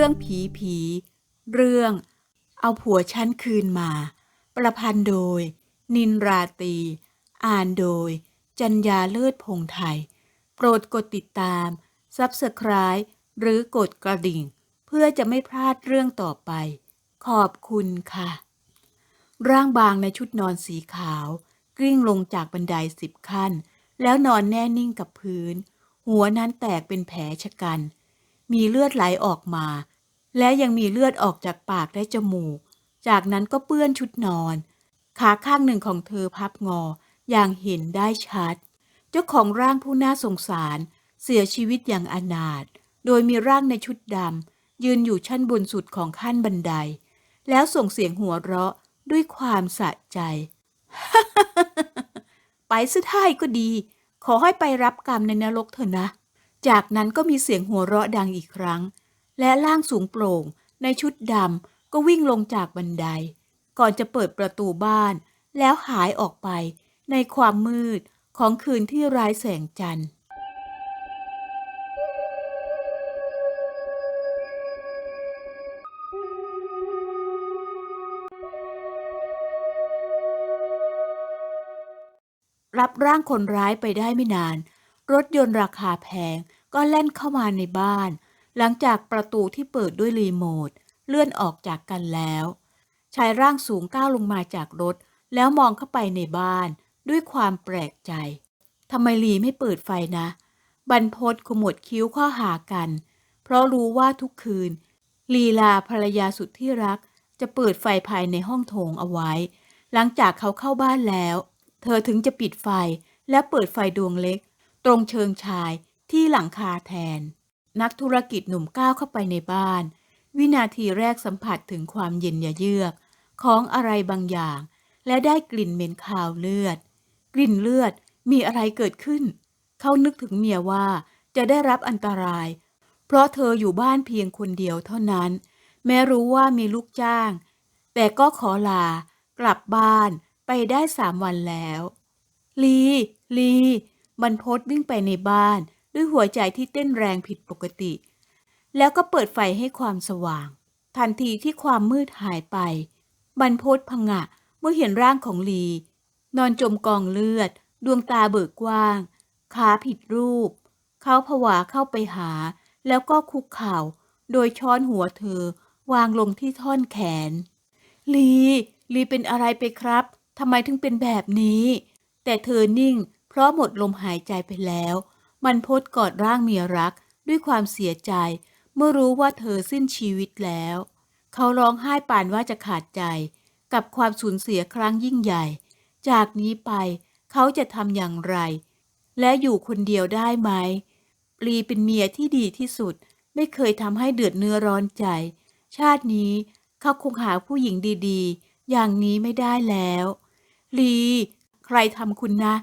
รื่องผีผี เรื่อง เอาผัวฉันคืนมา ประพันธ์โดย นินราตี อ่านโดย จัญญาเลิศพงไทย โปรดกดติดตาม Subscribe หรือกดกระดิ่ง เพื่อจะไม่พลาดเรื่องต่อไป ขอบคุณค่ะ ร่างบางในชุดนอนสีขาว กลิ้งลงจากบันไดสิบขั้น แล้วนอนแน่นิ่งกับพื้น หัวนั้นแตกเป็นแผลชะกัน มีเลือดไหลออกมา และยังมีเลือดออกจากปากและจมูก จากนั้นก็เปื้อนชุดนอน ขาข้างหนึ่งของเธอพับงออย่างเห็นได้ชัด เจ้าของร่างผู้น่าสงสารเสียชีวิตอย่างอนาถโดยมีร่างในชุดดำยืนอยู่ชั้นบนสุดของขั้นบันได แล้วส่งเสียงหัวเราะด้วยความสะใจ ไปซะท่ายก็ดี ขอให้ไปรับกรรมในนรกเถอะนะ จากนั้นก็มีเสียงหัวเราะดังอีกครั้ง และร่างสูงโปร่ง ในชุดดำก็วิ่งลงจากบันได ก่อนจะเปิดประตูบ้าน แล้วหายออกไป ในความมืดของคืนที่ไร้แสงจันทร์รับร่างคนร้ายไปได้ไม่นาน รถยนต์ราคาแพงก็แล่นเข้ามาในบ้าน หลังจากประตูที่เปิดด้วยรีโมทเลื่อนออกจากกันแล้วชายร่างสูงก้าวลงมาจากรถ แล้วมองเข้าไปในบ้าน ด้วยความแปลกใจทำไมลีไม่เปิดไฟนะ บรรพตขมวดคิ้วข้อหากัน เพราะรู้ว่าทุกคืน ลีลาภรรยาสุดที่รัก จะเปิดไฟภายในห้องโถงเอาไว้ หลังจากเขาเข้าบ้านแล้ว เธอถึงจะปิดไฟและเปิดไฟดวงเล็ก ตรงเชิงชายที่หลังคาแทน นักธุรกิจหนุ่มก้าวเข้าไปในบ้าน วินาทีแรกสัมผัสถึงความเย็นยะเยือก ของอะไรบางอย่าง และได้กลิ่นเหม็นคาวเลือด กลิ่นเลือดมีอะไรเกิดขึ้น เขานึกถึงเมียว่าจะได้รับอันตราย เพราะเธออยู่บ้านเพียงคนเดียวเท่านั้น แม้รู้ว่ามีลูกจ้าง แต่ก็ขอลากลับบ้านไปได้สามวันแล้ว ลี ลี บรรพตวิ่งไปในบ้าน ด้วยหัวใจที่เต้นแรงผิดปกติ แล้วก็เปิดไฟให้ความสว่าง ทันทีที่ความมืดหายไป บรรพตพงะเมื่อเห็นร่างของลี นอนจมกองเลือด ดวงตาเบิกกว้าง ขาผิดรูป เขาผวาเข้าไปหา แล้วก็คุกเข่า โดยช้อนหัวเธอ วางลงที่ท่อนแขน ลี ลีเป็นอะไรไปครับทำไมถึงเป็นแบบนี้ แต่เธอนิ่ง ราะหมดลมหายใจไปแล้ว มันพดกอดร่างเมียรักด้วยความเสียใจ เมื่อรู้ว่าเธอสิ้นชีวิตแล้ว เขาร้องไห้ปานว่าจะขาดใจ กับความสูญเสียครั้งยิ่งใหญ่ จากนี้ไปเขาจะทำอย่างไร และอยู่คนเดียวได้ไหมปลีเป็นเมียที่ดีที่สุด ไม่เคยทำให้เดือดเนื้อร้อนใจ ชาตินี้เขาคงหาผู้หญิงดีๆ อย่างนี้ไม่ได้แล้วลีใครทำคุณนะ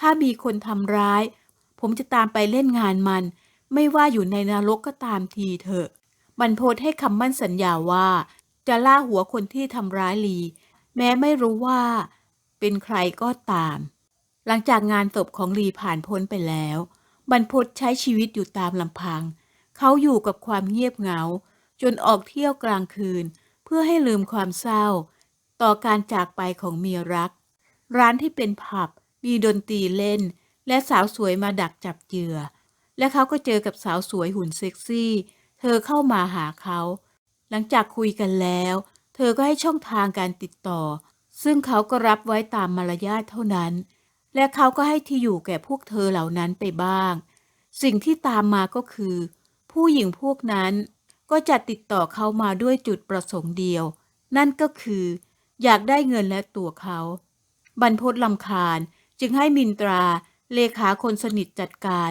ถ้ามีคนทำร้าย ผมจะตามไปเล่นงานมัน ไม่ว่าอยู่ในนรกก็ตามทีเถอะบรรพตให้คำมั่นสัญญาว่า จะล่าหัวคนที่ทำร้ายลี แม้ไม่รู้ว่า เป็นใครก็ตาม หลังจากงานศพของลีผ่านพ้นไปแล้วบรรพตใช้ชีวิตอยู่ตามลำพัง เขาอยู่กับความเงียบเหงา จนออกเที่ยวกลางคืน เพื่อให้ลืมความเศร้า ต่อการจากไปของเมียรัก ร้านที่เป็นผับ มีดนตรีเล่น และสาวสวยมาดักจับเหยื่อ และเขาก็เจอกับสาวสวยหุ่นเซ็กซี่ เธอเข้ามาหาเขา หลังจากคุยกันแล้ว เธอก็ให้ช่องทางการติดต่อ ซึ่งเขาก็รับไว้ตามมารยาทเท่านั้น และเขาก็ให้ที่อยู่แก่พวกเธอเหล่านั้นไปบ้าง สิ่งที่ตามมาก็คือ ผู้หญิงพวกนั้นก็จะติดต่อเขามาด้วยจุดประสงค์เดียว นั่นก็คือ อยากได้เงินและตัวเขา บรรพตลำคาญ จึงให้มินตราเลขาคนสนิทจัดการ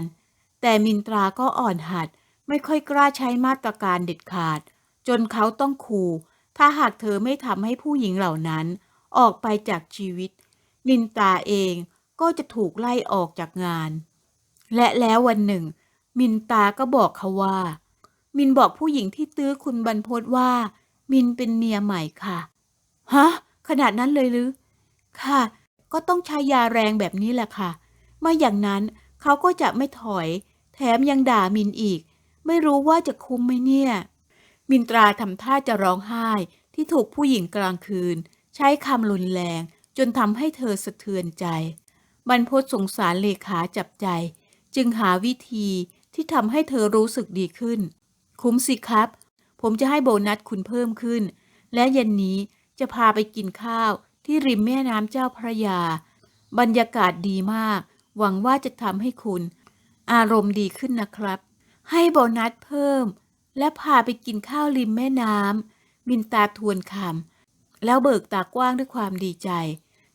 แต่มินตราก็อ่อนหัดไม่ค่อยกล้าใช้มาตรการเด็ดขาด จนเขาต้องขู่ถ้าหากเธอไม่ทำให้ผู้หญิงเหล่านั้น ออกไปจากชีวิต มินตราเองก็จะถูกไล่ออกจากงาน และแล้ววันหนึ่ง มินตาก็บอกเขาว่า มินบอกผู้หญิงที่ตื้อคุณบรรพตว่า มินเป็นเมียใหม่ค่ะฮะขนาดนั้นเลยหรือ ค่ะ ก็ต้องใช้ยาแรงแบบนี้แหละค่ะไม่อย่างนั้นเขาก็จะไม่ถอย แถมยังด่ามินอีก ไม่รู้ว่าจะคุ้มไหมเนี่ย มินตราทำท่าจะร้องไห้ที่ถูกผู้หญิงกลางคืน ใช้คำรุนแรง จนทำให้เธอสะเทือนใจ บรรพตสงสารเลขาจับใจ จึงหาวิธีที่ทำให้เธอรู้สึกดีขึ้น คุ้มสิครับ ผมจะให้โบนัสคุณเพิ่มขึ้น และเย็นนี้จะพาไปกินข้าว ที่ริมแม่น้ำเจ้าพระยา บรรยากาศดีมาก หวังว่าจะทำให้คุณ อารมณ์ดีขึ้นนะครับ ให้โบนัสเพิ่ม และพาไปกินข้าวริมแม่น้ำมินตาทวนคำแล้วเบิกตากว้างด้วยความดีใจ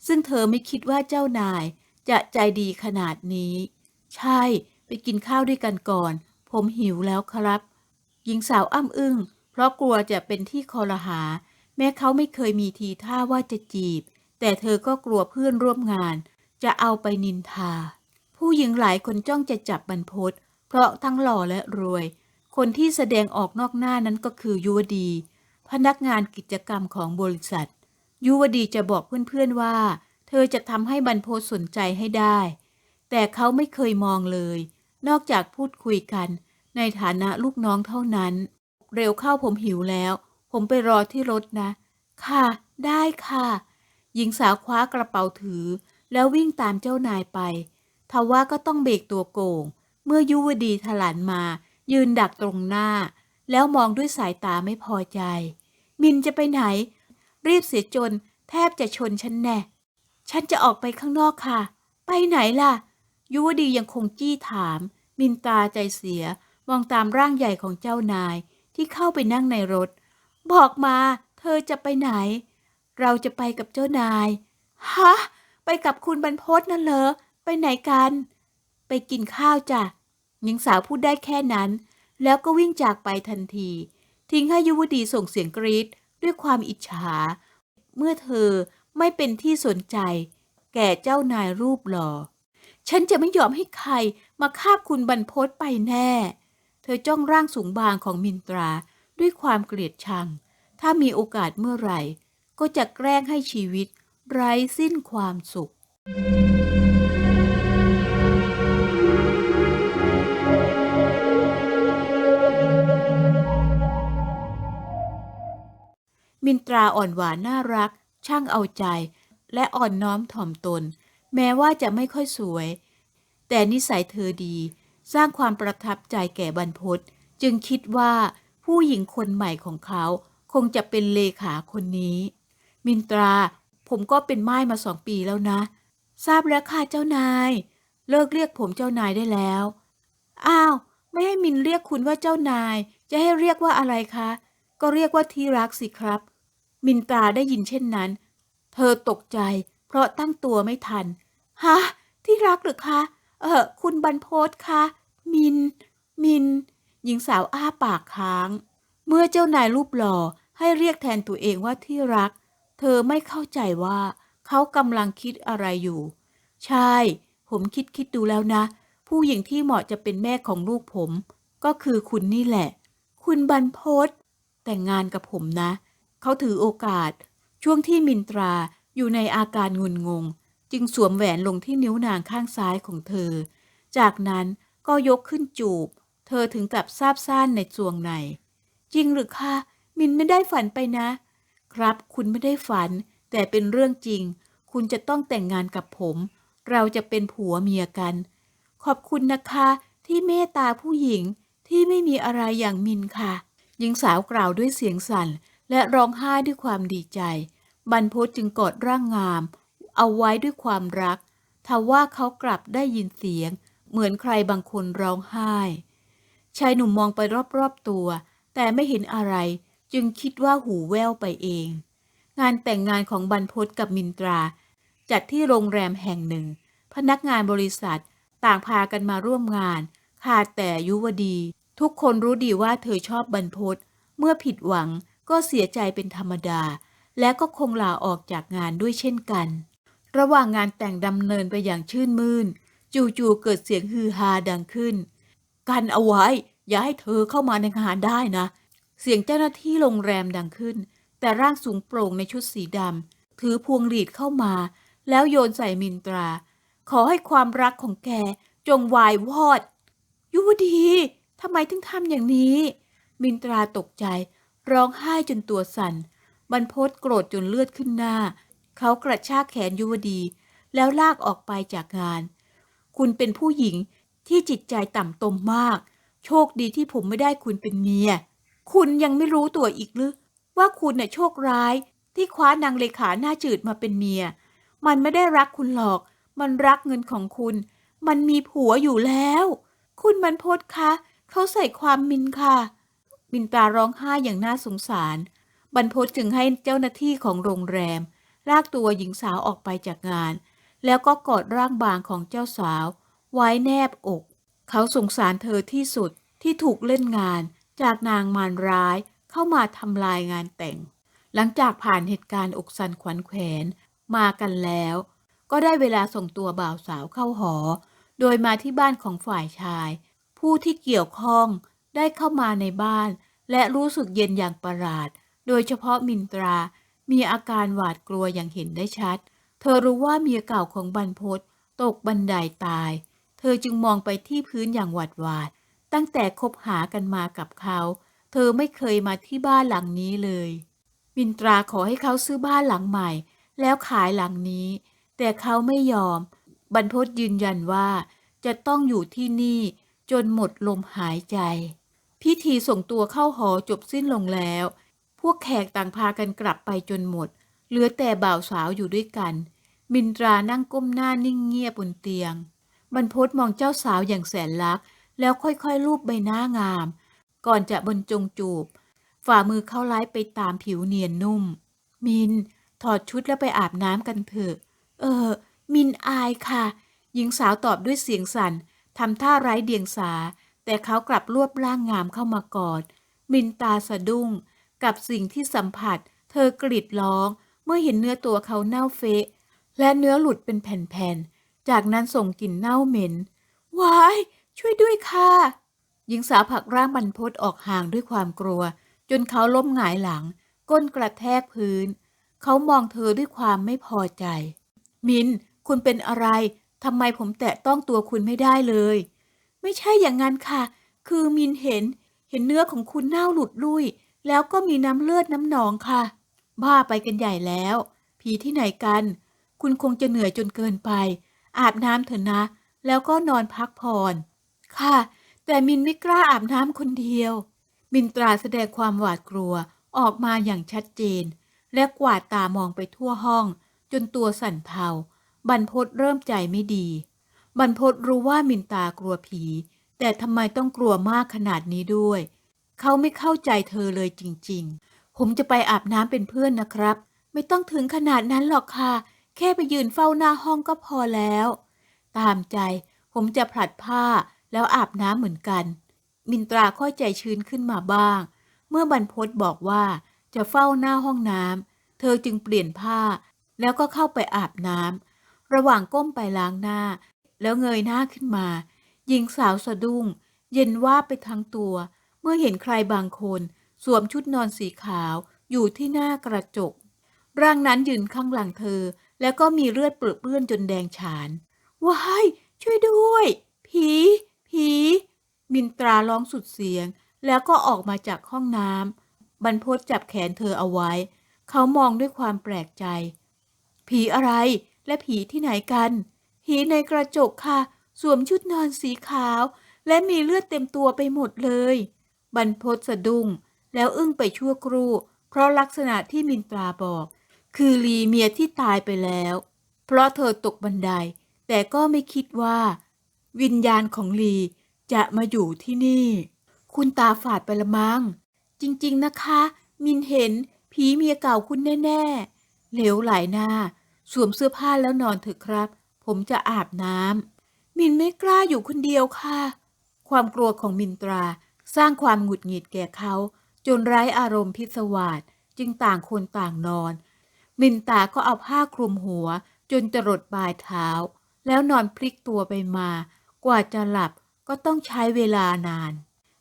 ซึ่งเธอไม่คิดว่าเจ้านาย จะใจดีขนาดนี้ ใช่ไปกินข้าวด้วยกันก่อน ผมหิวแล้วครับ หญิงสาวอ้ำอึ้งเพราะกลัวจะเป็นที่คอรหา แม้เขาไม่เคยมีทีท่าว่าจะจีบ แต่เธอก็กลัวเพื่อนร่วมงาน จะเอาไปนินทา ผู้หญิงหลายคนจ้องจะจับบรรพตเพราะทั้งหล่อและรวย คนที่แสดงออกนอกหน้านั้นก็คือยุวดี พนักงานกิจกรรมของบริษัท ยุวดีจะบอกเพื่อนๆว่า เธอจะทำให้บรรพตสนใจให้ได้ แต่เขาไม่เคยมองเลย นอกจากพูดคุยกัน ในฐานะลูกน้องเท่านั้น เร็วเข้าผมหิวแล้ว ผมไปรอที่รถนะ ค่ะ ได้ค่ะ หญิงสาวคว้ากระเป๋าถือ แล้ววิ่งตามเจ้านายไปทว่าก็ต้องเบรกตัวโกง เมื่อยุวดีถลันมา ยืนดักตรงหน้า แล้วมองด้วยสายตาไม่พอใจ มินจะไปไหน รีบเสียจน แทบจะชนฉันแน่ ฉันจะออกไปข้างนอกค่ะ ไปไหนล่ะ ยุวดียังคงจี้ถาม มินตาใจเสีย มองตามร่างใหญ่ของเจ้านายที่เข้าไปนั่งในรถ บอกมาเธอจะไปไหน เราจะไปกับเจ้านาย ฮะ ไปกับคุณบรรพตนั่นเหรอ ไปไหนกัน ไปกินข้าวจ้ะหญิงสาวพูดได้แค่นั้น แล้วก็วิ่งจากไปทันที ทิ้งให้ยุวดีส่งเสียงกรีดด้วยความอิจฉา เมื่อเธอไม่เป็นที่สนใจ แก่เจ้านายรูปหล่อ ฉันจะไม่ยอมให้ใครมาคาบคุณบรรพตไปแน่ เธอจ้องร่างสูงบางของมินตรา ด้วยความเกลียดชัง ถ้ามีโอกาสเมื่อไหร่ ก็จะแกล้งให้ชีวิต ไร้สิ้นความสุข มินตราอ่อนหวานน่ารัก ช่างเอาใจ และอ่อนน้อมถ่อมตน แม้ว่าจะไม่ค่อยสวย แต่นิสัยเธอดี สร้างความประทับใจแก่บรรพตจึงคิดว่า ผู้หญิงคนใหม่ของเขาคงจะเป็นเลขาคนนี้ มินตรา ผมก็เป็นไม้มาสองปีแล้วนะ ทราบแล้วค่ะเจ้านาย เลิกเรียกผมเจ้านายได้แล้ว อ้าว ไม่ให้มินเรียกคุณว่าเจ้านาย จะให้เรียกว่าอะไรคะ ก็เรียกว่าที่รักสิครับ มินตราได้ยินเช่นนั้น เธอตกใจ เพราะตั้งตัวไม่ทัน ฮะ ที่รักหรือคะ เออคุณบรรพตคะ มิน มิน หญิงสาวอ้าปากค้าง เมื่อเจ้านายรูปหล่อให้เรียกแทนตัวเองว่าที่รัก เธอไม่เข้าใจว่าเขากำลังคิดอะไรอยู่ ใช่ ผมคิดคิดดูแล้วนะ ผู้หญิงที่เหมาะจะเป็นแม่ของลูกผม ก็คือคุณนี่แหละ คุณบรรพตแต่งงานกับผมนะ เขาถือโอกาส ช่วงที่มินตราอยู่ในอาการงุนงง จึงสวมแหวนลงที่นิ้วนางข้างซ้ายของเธอ จากนั้นก็ยกขึ้นจูบ ธอถึงกับซาบซ่านในจวงใน จริงหรือคะมินไม่ได้ฝันไปนะ ครับคุณไม่ได้ฝัน แต่เป็นเรื่องจริง คุณจะต้องแต่งงานกับผม เราจะเป็นผัวเมียกัน ขอบคุณนะคะที่เมตตาผู้หญิงที่ไม่มีอะไรอย่างมินค่ะ หญิงสาวกล่าวด้วยเสียงสั่น และร้องไห้ด้วยความดีใจ บรรพตจึงกอดร่างงาม เอาไว้ด้วยความรักทว่าเขากลับได้ยินเสียง เหมือนใครบางคนร้องไห้ ชายหนุ่มมองไปรอบๆตัว แต่ไม่เห็นอะไร จึงคิดว่าหูแว่วไปเอง งานแต่งงานของบรรพตกับมินตรา จัดที่โรงแรมแห่งหนึ่ง พนักงานบริษัท ต่างพากันมาร่วมงาน ขาดแต่ยุวดี ทุกคนรู้ดีว่าเธอชอบบรรพตเมื่อผิดหวังก็เสียใจเป็นธรรมดา และก็คงลาออกจากงานด้วยเช่นกัน ระหว่างงานแต่งดำเนินไปอย่างชื่นมื่น จู่ๆเกิดเสียงฮือฮาดังขึ้น กันเอาไว้ อย่าให้เธอเข้ามาในงานได้นะ เสียงเจ้าหน้าที่โรงแรมดังขึ้น แต่ร่างสูงโปร่งในชุดสีดำถือพวงหลีดเข้ามา แล้วโยนใส่มินตรา ขอให้ความรักของแกจงวายวอด ยุวดีทำไมถึงทำอย่างนี้ มินตราตกใจ ร้องไห้จนตัวสั่นบรรพตโกรธจนเลือดขึ้นหน้า เขากระชากแขนยุวดี แล้วลากออกไปจากงาน คุณเป็นผู้หญิง ที่จิตใจต่ำตมมาก โชคดีที่ผมไม่ได้คุณเป็นเมีย คุณยังไม่รู้ตัวอีกหรือว่าคุณน่ะโชคร้าย ที่คว้านางเลขาหน้าจืดมาเป็นเมีย มันไม่ได้รักคุณหรอก มันรักเงินของคุณ มันมีผัวอยู่แล้ว คุณบรรพตคะเขาใส่ความมินค่ะ มินตราร้องไห้อย่างน่าสงสาร บรรพตจึงให้เจ้าหน้าที่ของโรงแรม ลากตัวหญิงสาวออกไปจากงาน แล้วก็กอดร่างบางของเจ้าสาว ไว้แนบอก เขาสงสารเธอที่สุดที่ถูกเล่นงานจากนางมารร้ายเข้ามาทำลายงานแต่ง หลังจากผ่านเหตุการณ์อกสันขวัญแขวนมากันแล้ว ก็ได้เวลาส่งตัวบ่าวสาวเข้าหอ โดยมาที่บ้านของฝ่ายชาย ผู้ที่เกี่ยวข้องได้เข้ามาในบ้าน และรู้สึกเย็นอย่างประหลาด โดยเฉพาะมินตรา มีอาการหวาดกลัวอย่างเห็นได้ชัด เธอรู้ว่าเมียเก่าของบรรพตตกบันไดาตาย ธอจึงมองไปที่พื้นอย่างหวาดหวาด ตั้งแต่คบหากันมากับเขา เธอไม่เคยมาที่บ้านหลังนี้เลย มินตราขอให้เขาซื้อบ้านหลังใหม่ แล้วขายหลังนี้ แต่เขาไม่ยอม บรรพตยืนยันว่าจะต้องอยู่ที่นี่จนหมดลมหายใจ พิธีส่งตัวเข้าหอจบสิ้นลงแล้ว พวกแขกต่างพากันกลับไปจนหมด เหลือแต่บ่าวสาวอยู่ด้วยกัน มินตรานั่งก้มหน้านิ่งเงียบบนเตียง บรรพตมองเจ้าสาวอย่างแสนรัก แล้วค่อยๆลูบใบหน้างาม ก่อนจะบรรจงจูบ ฝ่ามือเข้าไล้ไปตามผิวเนียนนุ่ม มิน ถอดชุดแล้วไปอาบน้ำกันเถอะ เออ มินอายค่ะ หญิงสาวตอบด้วยเสียงสั่นทำท่าไร้เดียงสา แต่เขากลับรวบร่างงามเข้ามากอด มินตาสะดุ้ง กับสิ่งที่สัมผัส เธอกรีดร้อง เมื่อเห็นเนื้อตัวเขาเน่าเฟะ และเนื้อหลุดเป็นแผ่นๆ จากนั้นส่งกลิ่นเน่าเหม็นวายช่วยด้วยค่ะ หญิงสาวผลักร่างบรรพตออกห่างด้วยความกลัว จนเขาล้มหงายหลัง ก้นกระแทกพื้น เขามองเธอด้วยความไม่พอใจ มิน คุณเป็นอะไรทำไมผมแตะต้องตัวคุณไม่ได้เลย ไม่ใช่อย่างนั้นค่ะ คือมินเห็น เห็นเนื้อของคุณเน่าหลุดลุ่ยแล้วก็มีน้ำเลือดน้ำหนองค่ะ บ้าไปกันใหญ่แล้ว ผีที่ไหนกัน คุณคงจะเหนื่อยจนเกินไป อาบน้ำเถอะนะ แล้วก็นอนพักผ่อน ค่ะ แต่มินไม่กล้าอาบน้ำคนเดียว มินตราแสดงความหวาดกลัวออกมาอย่างชัดเจน และกวาดตามองไปทั่วห้อง จนตัวสั่นเทาบรรพตเริ่มใจไม่ดี บรรพตรู้ว่ามินตากลัวผี แต่ทำไมต้องกลัวมากขนาดนี้ด้วย เขาไม่เข้าใจเธอเลยจริง ๆ ผมจะไปอาบน้ำเป็นเพื่อนนะครับ ไม่ต้องถึงขนาดนั้นหรอกค่ะ แค่ไปยืนเฝ้าหน้าห้องก็พอแล้ว ตามใจ ผมจะผลัดผ้าแล้วอาบน้ำเหมือนกัน มินตราค่อยใจชื้นขึ้นมาบ้าง เมื่อบรรพตบอกว่าจะเฝ้าหน้าห้องน้ำเธอจึงเปลี่ยนผ้า แล้วก็เข้าไปอาบน้ำระหว่างก้มไปล้างหน้า แล้วเงยหน้าขึ้นมาหญิงสาวสะดุ้ง เย็นว่าไปทั้งตัว เมื่อเห็นใครบางคน สวมชุดนอนสีขาวอยู่ที่หน้ากระจก ร่างนั้นยืนข้างหลังเธอแล้วก็มีเลือดเปื้อนเปื้อนจนแดงฉาน ว้าย ช่วยด้วย ผี ผี มินตราร้องสุดเสียง แล้วก็ออกมาจากห้องน้ำบรรพตจับแขนเธอเอาไว้ เขามองด้วยความแปลกใจ ผีอะไรและผีที่ไหนกัน ผีในกระจกค่ะ สวมชุดนอนสีขาว และมีเลือดเต็มตัวไปหมดเลย บรรพตสะดุ้งแล้วอึ้งไปชั่วครู่ เพราะลักษณะที่มินตราบอก คือลีเมียที่ตายไปแล้ว เพราะเธอตกบันได แต่ก็ไม่คิดว่า วิญญาณของลีจะมาอยู่ที่นี่ คุณตาฝาดไปละมัง้งจริง ๆ นะคะ มินเห็นผีเมียเก่าคุณแน่ ๆ เหลวไหลหน้า สวมเสื้อผ้าแล้วนอนเถอะครับ ผมจะอาบน้ำ มินไม่กล้าอยู่คนเดียวค่ะ ความกลัวของมินตราสร้างความหงุดหงิดแก่เขา จนไร้อารมณ์พิศวาสจึงต่างคนต่างนอน มินตาก็เอาผ้าคลุมหัว จนจรดปลายเท้า แล้วนอนพลิกตัวไปมา กว่าจะหลับก็ต้องใช้เวลานาน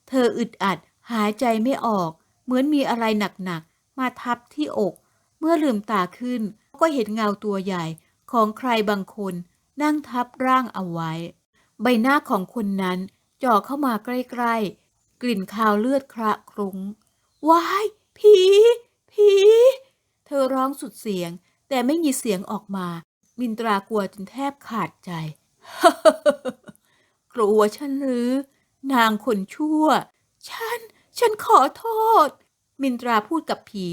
เธออึดอัดหายใจไม่ออก เหมือนมีอะไรหนักๆ มาทับที่อก เมื่อลืมตาขึ้น ก็เห็นเงาตัวใหญ่ของใครบางคนนั่งทับร่างเอาไว้ ใบหน้าของคนนั้นจ่อเข้ามาใกล้ๆ กลิ่นคาวเลือดคระครุ้ง ว้าย ผี ธอร้องสุดเสียง แต่ไม่มีเสียงออกมา มินตรากลัวจนแทบขาดใจ กลัวฉันหรือ นางคนชั่ว ฉัน ฉันขอโทษ มินตราพูดกับผี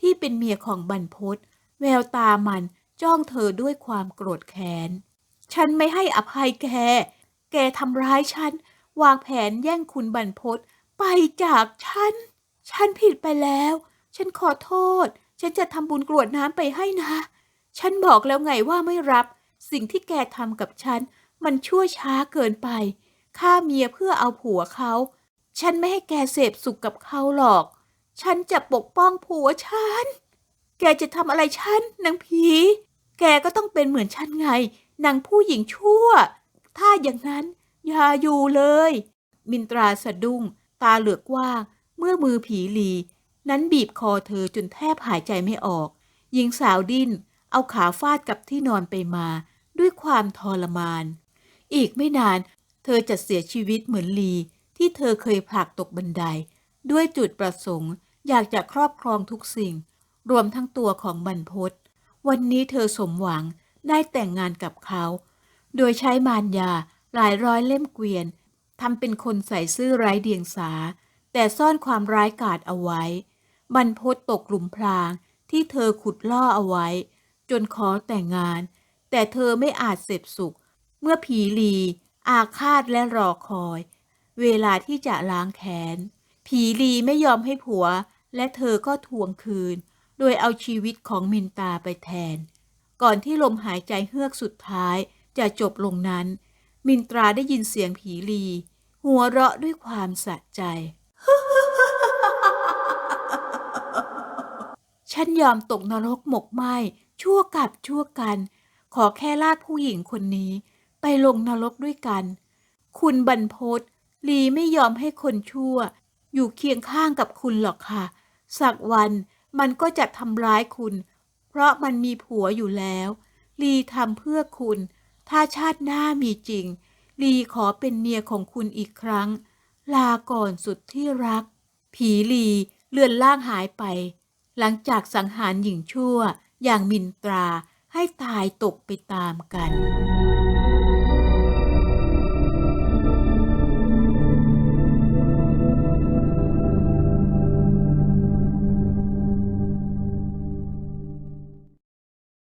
ที่เป็นเมียของบรรพศแววตามันจ้องเธอด้วยความโกรธแค้น ฉันไม่ให้อภัยแก แกทำร้ายฉัน วางแผนแย่งคุณบรรพศไปจากฉัน ฉันผิดไปแล้ว ฉันขอโทษ ฉันจะทำบุญกรวดน้ำไปให้นะ ฉันบอกแล้วไงว่าไม่รับ สิ่งที่แกทำกับฉัน มันชั่วช้าเกินไปฆ่าเมียเพื่อเอาผัวเขา ฉันไม่ให้แกเสพสุขกับเขาหรอก ฉันจะปกป้องผัวฉัน แกจะทำอะไรฉันนางผี แกก็ต้องเป็นเหมือนฉันไง นางผู้หญิงชั่ว ถ้าอย่างนั้นอย่าอยู่เลย มินตราสะดุ้ง ตาเหลือกว้างเมื่อมือผีหลี นั้นบีบคอเธอจนแทบหายใจไม่ออก หญิงสาวดิ้น เอาขาฟาดกับที่นอนไปมา ด้วยความทรมาน อีกไม่นาน เธอจะเสียชีวิตเหมือนลี ที่เธอเคยผลักตกบันได ด้วยจุดประสงค์ อยากจะครอบครองทุกสิ่ง รวมทั้งตัวของบรรพศวันนี้เธอสมหวังได้แต่งงานกับเขา โดยใช้มารยาหลายร้อยเล่มเกวียนทำเป็นคนใส่ซื่อไร้เดียงสา แต่ซ่อนความร้ายกาจเอาไว้ บรรพศตกหลุมพรางที่เธอขุดล่อเอาไว้ จนขอแต่งงาน แต่เธอไม่อาจเสพสุข เมื่อผีลี อาฆาตและรอคอย เวลาที่จะล้างแค้น ผีลีไม่ยอมให้ผัว และเธอก็ทวงคืน โดยเอาชีวิตของมินตาไปแทน ก่อนที่ลมหายใจเฮือกสุดท้ายจะจบลงนั้น มินตราได้ยินเสียงผีลี หัวเราะด้วยความสะใจ ฉันยอมตกนรกหมกไหมชั่วกับชั่วกัน ขอแค่ลากผู้หญิงคนนี้ ไปลงนรกด้วยกัน คุณบรรพศลีไม่ยอมให้คนชั่ว อยู่เคียงข้างกับคุณหรอกค่ะ สักวันมันก็จะทำร้ายคุณ เพราะมันมีผัวอยู่แล้ว ลีทำเพื่อคุณ ถ้าชาติหน้ามีจริง ลีขอเป็นเมียของคุณอีกครั้ง ลาก่อนสุดที่รัก ผีลีเลือนล่างหายไป หลังจากสังหารหญิงชั่วอย่างมินตราให้ตายตกไปตามกัน